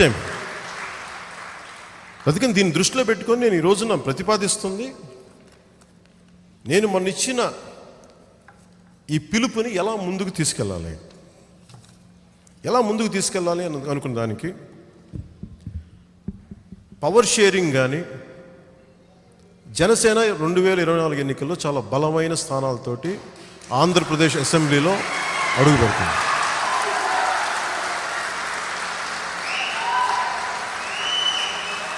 Time అందుకని దీన్ని దృష్టిలో పెట్టుకొని నేను ఈ రోజున ప్రతిపాదిస్తుంది. నేను మొన్న ఇచ్చిన ఈ పిలుపుని ఎలా ముందుకు తీసుకెళ్ళాలి? ఎలా ముందుకు తీసుకెళ్ళాలి అని అనుకున్న దానికి పవర్ షేరింగ్ కానీ జనసేన రెండు వేల ఇరవై నాలుగు ఎన్నికల్లో చాలా బలమైన స్థానాలతోటి ఆంధ్రప్రదేశ్ అసెంబ్లీలో అడుగుపెడుతుంది.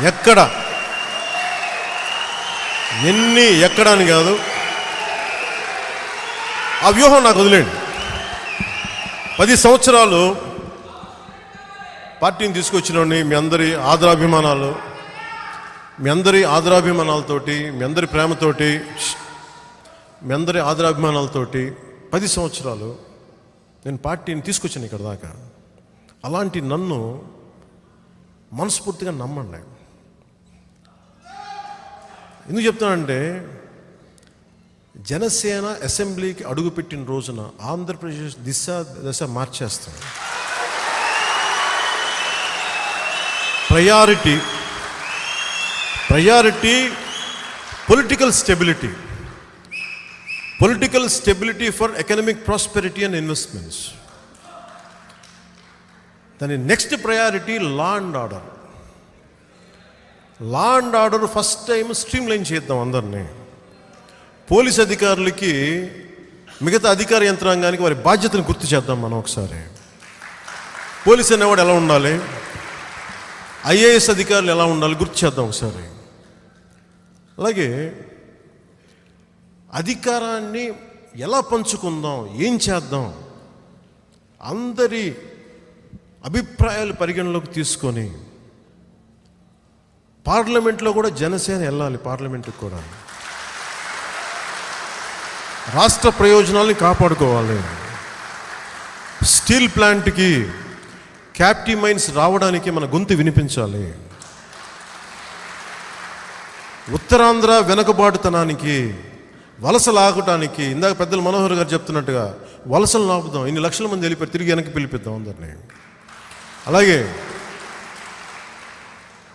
ఎక్కడ? ఎన్ని ఎక్కడ అని కాదు. ఆ వ్యూహం నాకు వదిలేండి పది సంవత్సరాలు పార్టీని తీసుకొచ్చినోడిని మీ అందరి ఆదరాభిమానాలు మీ అందరి ఆదరాభిమానాలతోటి మీ అందరి ప్రేమతోటి మీ అందరి ఆదరాభిమానాలతోటి పది సంవత్సరాలు నేను పార్టీని తీసుకొచ్చాను ఇక్కడ దాకా. అలాంటి నన్ను మనస్ఫూర్తిగా నమ్మండి. ఎందుకు చెప్తానంటే జనసేన అసెంబ్లీకి అడుగుపెట్టిన రోజున ఆంధ్రప్రదేశ్ దిశ దశ మార్చేస్తాం. Priority priority political stability political stability for economic prosperity and investments దాని next priority law and order law and order first time stream line చేద్దాం అందరినీ. పోలీస్ అధికారులకి మిగతా అధికార యంత్రాంగానికి వారి బాధ్యతను గుర్తు చేద్దాం మనం ఒకసారి. పోలీస్ అనేవాడు ఎలా ఉండాలి? ఐఏఎస్ అధికారులు ఎలా ఉండాలి గుర్తు చేద్దాం ఒకసారి. అలాగే అధికారాన్ని ఎలా పంచుకుందాం? ఏం చేద్దాం? అందరి అభిప్రాయాలు పరిగణలోకి తీసుకొని పార్లమెంట్లో కూడా జనసేన వెళ్ళాలి పార్లమెంట్కి కూడా. రాష్ట్ర ప్రయోజనాల్ని కాపాడుకోవాలి. స్టీల్ ప్లాంట్కి క్యాప్టివ్ మైన్స్ రావడానికి మన గొంతు వినిపించాలి. ఉత్తరాంధ్ర వెనుకబాటుతనానికి వలసలు ఆగటానికి ఇందాక పెద్దలు మనోహర్ గారు చెప్తున్నట్టుగా వలసలు ఆపుదాం ఇన్ని లక్షల మంది వెళ్ళిపోయి తిరిగి వెనక్కి పిలిపిద్దాం అందరినీ. అలాగే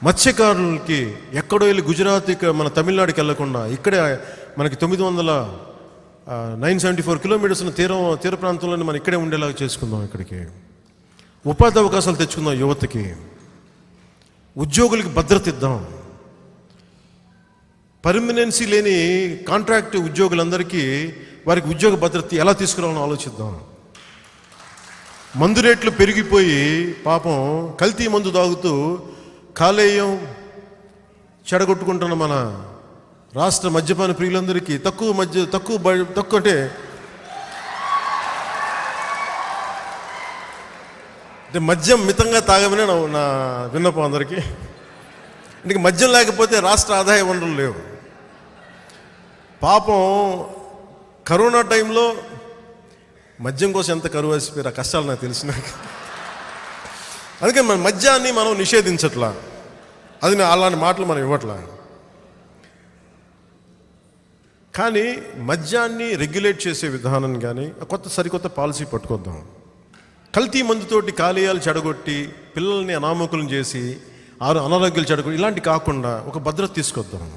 మత్స్యకారులకి ఎక్కడో వెళ్ళి గుజరాత్ ఇక్కడ మన తమిళనాడుకి వెళ్ళకుండా ఇక్కడే మనకి తొమ్మిది వందల నైన్ సెవెంటీ ఫోర్ కిలోమీటర్స్ తీరం తీర ప్రాంతంలోనే మనం ఇక్కడే ఉండేలాగా చేసుకుందాం ఇక్కడికి. ఉపాధి అవకాశాలు తెచ్చుకుందాం యువతకి. ఉద్యోగులకి భద్రత ఇద్దాం. పర్మనెన్సీ లేని కాంట్రాక్ట్ ఉద్యోగులందరికీ వారికి ఉద్యోగ భద్రత ఎలా తీసుకురావాలని ఆలోచిద్దాం. మందు రేట్లు పెరిగిపోయి పాపం కల్తీ మందు తాగుతూ కాలేయం చెడగొట్టుకుంటున్న మన రాష్ట్ర మద్యపాన ప్రియులందరికీ తక్కువ మధ్య తక్కువ బ- తక్కువ అంటే అంటే మద్యం మితంగా తాగమని నా నా విన్నపం అందరికీ. అంటే మద్యం లేకపోతే రాష్ట్ర ఆదాయ వనరులు లేవు. పాపం కరోనా టైంలో మద్యం కోసం ఎంత కరువు వేసిపోయారు ఆ కష్టాలు నాకు తెలిసినాక. అందుకే మన మద్యాన్ని మనం నిషేధించట్లా. అది నా- అలాంటి మాటలు మనం ఇవ్వట్లా. కానీ మద్యాన్ని రెగ్యులేట్ చేసే విధానం కానీ కొత్త సరికొత్త పాలసీ పట్టుకొద్దాం. కల్తీ మందుతోటి కాలేయాలు చెడగొట్టి పిల్లల్ని అనామకులను చేసి ఆరు అనారోగ్యాలు చెడగొట్టి ఇలాంటి కాకుండా ఒక భద్రత తీసుకొద్దాం.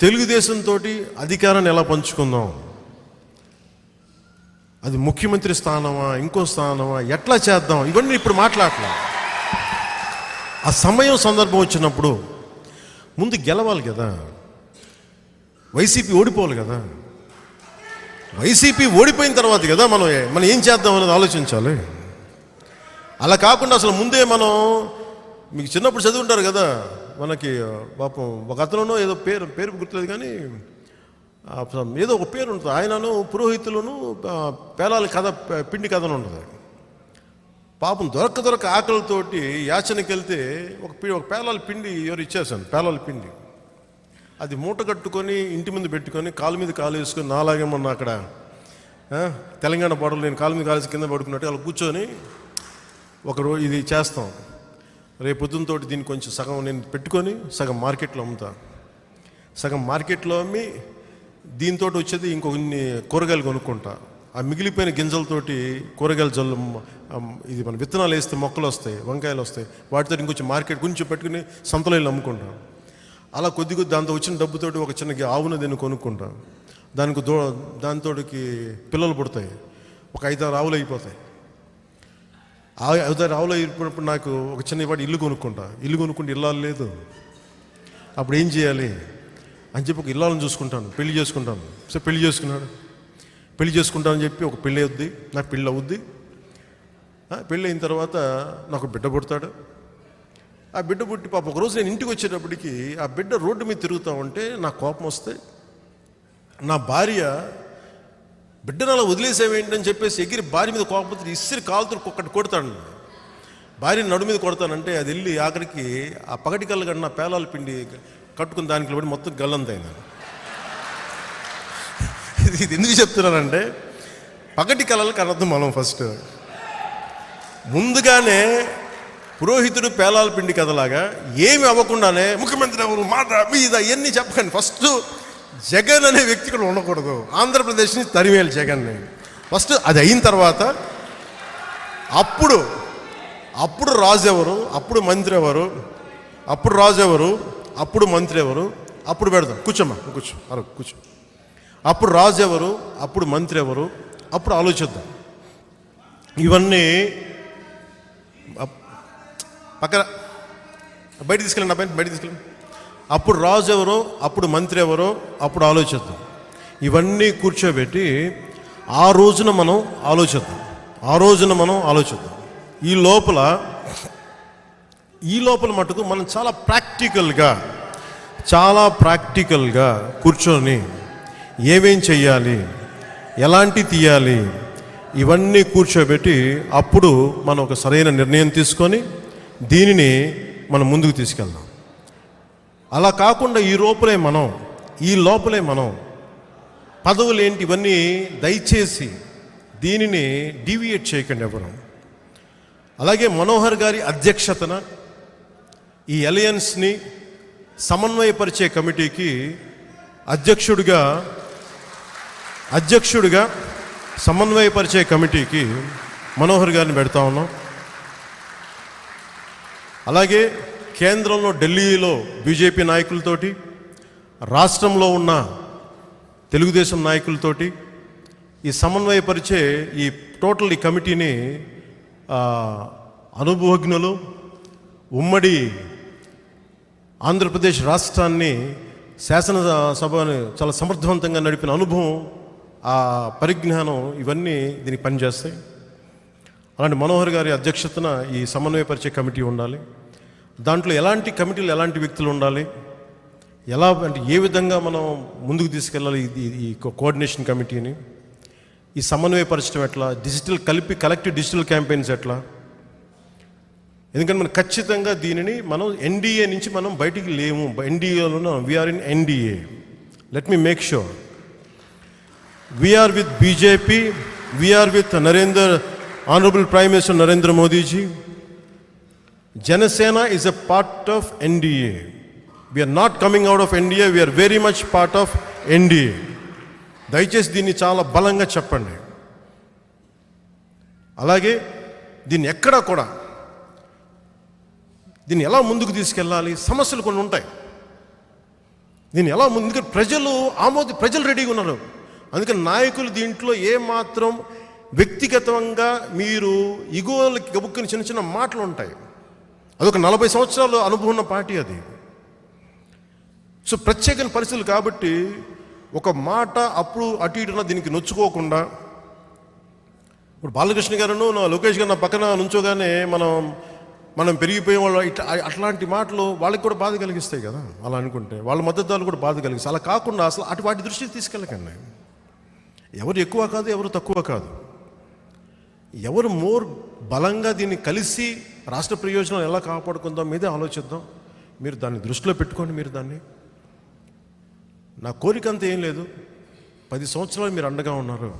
తెలుగుదేశంతో అధికారాన్ని ఎలా పంచుకుందాం? అది ముఖ్యమంత్రి స్థానమా ఇంకో స్థానమా ఎట్లా చేద్దాం? ఇవన్నీ ఇప్పుడు మాట్లాడలే ఆ సమయం సందర్భం వచ్చినప్పుడు ముందు గెలవాలి కదా. వైసీపీ ఓడిపోవాలి కదా. వైసీపీ ఓడిపోయిన తర్వాత కదా మనం మనం ఏం చేద్దాం అనేది ఆలోచించాలి. అలా కాకుండా అసలు ముందే మనం మీకు చిన్నప్పుడు చదువుంటారు కదా మనకి పాపం ఒక అతను ఏదో పేరు పేరు గుర్తులేదు కానీ ఏదో ఒక పేరు ఉంటుంది. ఆయనను పురోహితులను పేలాల కథ పిండి కథను ఉంటుంది. పాపం దొరక దొరక ఆకలితోటి యాచనకి వెళ్తే ఒక పి- ఒక పేలాల పిండి ఎవరు ఇచ్చేసాను పేలాల పిండి. అది మూట కట్టుకొని ఇంటి ముందు పెట్టుకొని కాలు మీద కాలు వేసుకొని నాలాగే మొన్న అక్కడ తెలంగాణ బోర్డర్లో నేను కాలు మీద కాలేసి కింద పడుకున్నట్టు అలా కూర్చొని ఒక ఇది చేస్తాం. రేపు పొద్దున్నతో దీన్ని కొంచెం సగం నేను పెట్టుకొని సగం మార్కెట్లో అమ్ముతా. సగం మార్కెట్లో అమ్మి దీంతో వచ్చేది ఇంకొన్ని కూరగాయలు కొనుక్కుంటా. ఆ మిగిలిపోయిన గింజలతోటి కూరగాయల జల్లు ఇది మన విత్తనాలు వేస్తే మొక్కలు వస్తాయి వంకాయలు వస్తాయి వాటితో ఇంకొంచెం మార్కెట్ కొంచెం పెట్టుకుని సంతలో వెళ్ళి అమ్ముకుంటాం. అలా కొద్ది కొద్ది దాంతో వచ్చిన డబ్బుతోటి ఒక చిన్న ఆవును దీన్ని కొనుక్కుంటాం. దానికి దో దానితోటికి పిల్లలు పుడతాయి. ఒక ఐదారు ఆవులు అయిపోతాయి. ఆ ఐదారు ఆవులు అయిపోయినప్పుడు నాకు ఒక చిన్న వాటి ఇల్లు కొనుక్కుంటా. ఇల్లు కొనుక్కుంటే ఇల్లాలు లేదు. అప్పుడు ఏం చేయాలి? అని చెప్పి ఒక ఇల్లాలను చూసుకుంటాను. పెళ్ళి చేసుకుంటాను. సో పెళ్ళి చేసుకున్నాడు. పెళ్ళి చేసుకుంటానని చెప్పి ఒక పెళ్ళి అవుద్ది. నాకు పెళ్ళి అవుద్ది. పెళ్ళి అయిన తర్వాత నాకు బిడ్డ పుడతాడు. ఆ బిడ్డ పుట్టి పాప ఒకరోజు నేను ఇంటికి వచ్చేటప్పటికి ఆ బిడ్డ రోడ్డు మీద తిరుగుతూ ఉంటే నా కోపం వస్తే నా భార్య బిడ్డను అలా వదిలేసేవేంటని చెప్పేసి ఎగిరి భార్య మీద కోపం ఇసిరి కాలుతురు ఒక్కటి కొడతాడు భార్య నడు మీద కొడతానంటే అది వెళ్ళి ఆఖరికి ఆ పగటి కళ్ళు కన్నా పేలాల పిండి కట్టుకుని దానికి పడి మొత్తం గల్లంతైంది ఇది ఇది ఎందుకు చెప్తున్నానంటే పగటి కళలు కనద్దు మనం ఫస్ట్. ముందుగానే పురోహితుడు పేలాల పిండి కథలాగా ఏమి అవ్వకుండానే ముఖ్యమంత్రి ఎవరు మాట మీద ఇవన్నీ చెప్పకండి. ఫస్ట్ జగన్ అనే వ్యక్తి కూడా ఉండకూడదు. ఆంధ్రప్రదేశ్ని తరివేయాలి జగన్ని ఫస్ట్ అది అయిన తర్వాత అప్పుడు అప్పుడు రాజు ఎవరు అప్పుడు మంత్రి ఎవరు అప్పుడు రాజు ఎవరు అప్పుడు మంత్రి ఎవరు? అప్పుడు పెడదాం. కూర్చోమ్మా కూర్చో. అలా కూర్చో. అప్పుడు రాజు ఎవరు? అప్పుడు మంత్రి ఎవరు? అప్పుడు ఆలోచిద్దాం. ఇవన్నీ పక్కన. బయట తీసుకెళ్ళండి అబ్బాయి బయట తీసుకెళ్ళండి. అప్పుడు రాజు ఎవరో? అప్పుడు మంత్రి ఎవరో? అప్పుడు ఆలోచిద్దాం. ఇవన్నీ కూర్చోబెట్టి ఆ రోజున మనం ఆలోచిద్దాం. ఆ రోజున మనం ఆలోచిద్దాం. ఈ లోపల ఈ లోపల మటుకు మనం చాలా ప్రాక్టికల్గా చాలా ప్రాక్టికల్గా కూర్చొని ఏమేం చెయ్యాలి ఎలాంటి తీయాలి ఇవన్నీ కూర్చోబెట్టి అప్పుడు మనం ఒక సరైన నిర్ణయం తీసుకొని దీనిని మనం ముందుకు తీసుకెళ్దాం. అలా కాకుండా ఈ లోపలే మనం ఈ లోపలే మనం పదవులు ఏంటి ఇవన్నీ దయచేసి దీనిని డీవియేట్ చేయకండి ఎవరు. అలాగే మనోహర్ గారి అధ్యక్షతన ఈ అలయన్స్ని సమన్వయపరిచే కమిటీకి అధ్యక్షుడిగా అధ్యక్షుడిగా సమన్వయపరిచే కమిటీకి మనోహర్ గారిని పెడతా ఉన్నాం. అలాగే కేంద్రంలో ఢిల్లీలో బీజేపీ నాయకులతోటి రాష్ట్రంలో ఉన్న తెలుగుదేశం నాయకులతోటి ఈ సమన్వయపరిచే ఈ టోటల్ ఈ కమిటీని అనుభవజ్ఞులు ఉమ్మడి ఆంధ్రప్రదేశ్ రాష్ట్రాన్ని శాసనసభని చాలా సమర్థవంతంగా నడిపిన అనుభవం ఆ పరిజ్ఞానం ఇవన్నీ దీనికి పనిచేస్తాయి. అలాంటి మనోహర్ గారి అధ్యక్షతన ఈ సమన్వయపరిచే కమిటీ ఉండాలి. దాంట్లో ఎలాంటి కమిటీలు ఎలాంటి వ్యక్తులు ఉండాలి? ఎలా అంటే ఏ విధంగా మనం ముందుకు తీసుకెళ్ళాలి ఈ కోఆర్డినేషన్ కమిటీని? ఈ సమన్వయపరచడం ఎట్లా? డిజిటల్ కలిపి కలెక్టివ్ డిజిటల్ క్యాంపెయిన్స్ ఎట్లా? ఎందుకంటే మనం ఖచ్చితంగా దీనిని మనం ఎన్డీఏ నుంచి మనం బయటికి లేము. ఎన్డీఏలో we are in NDA. Let me make sure we are with BJP we are with Narender honourable prime minister Narendra Modiji Janasena is a part of NDA we are not coming out of NDA we are very much part of NDA దయచేసి దీన్ని చాలా బలంగా చెప్పండి. అలాగే దీన్ని ఎక్కడా కూడా దీన్ని ఎలా ముందుకు తీసుకెళ్ళాలి? సమస్యలు కొన్ని ఉంటాయి. దీన్ని ఎలా ముందుకు ప్రజలు ఆమోది ప్రజలు రెడీగా ఉన్నారు. అందుకని నాయకులు దీంట్లో ఏమాత్రం వ్యక్తిగతంగా మీరు ఇగోలకి గబుక్కుని చిన్న చిన్న మాటలు ఉంటాయి. అదొక నలభై సంవత్సరాలు అనుభవం ఉన్న పార్టీ అది. సో ప్రత్యేకమైన పరిస్థితులు కాబట్టి ఒక మాట అప్పుడు అటు ఇటున దీనికి నొచ్చుకోకుండా ఇప్పుడు బాలకృష్ణ గారును నా లోకేష్ గారు నా పక్కన నుంచోగానే మనం మనం పెరిగిపోయే వాళ్ళు ఇట్లా అట్లాంటి మాటలు వాళ్ళకి కూడా బాధ కలిగిస్తాయి కదా. అలా అనుకుంటే వాళ్ళ మద్దతుదారులు కూడా బాధ కలిగిస్తాయి. అలా కాకుండా అసలు అటు వాటి దృష్టికి తీసుకెళ్ళకండి. ఎవరు ఎక్కువ కాదు ఎవరు తక్కువ కాదు. ఎవరు మోర్ బలంగా దీన్ని కలిసి రాష్ట్ర ప్రయోజనం ఎలా కాపాడుకుందాం మీదే ఆలోచిద్దాం. మీరు దాన్ని దృష్టిలో పెట్టుకోండి మీరు దాన్ని. నా కోరిక అంత ఏం లేదు. పది సంవత్సరాలు మీరు అండగా ఉన్నారు.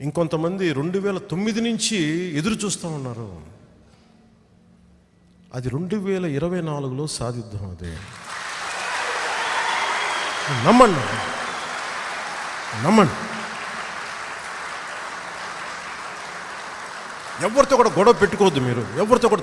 ఇంకొంతమంది రెండు వేల తొమ్మిది నుంచి ఎదురు చూస్తూ ఉన్నారు. అది రెండు వేల ఇరవై నాలుగులో సాధిద్దాం అది. నమ్మండి. నమ్మండి. ఎవరితో కూడా గొడవ పెట్టుకోవద్దు మీరు. ఎవరితో కూడా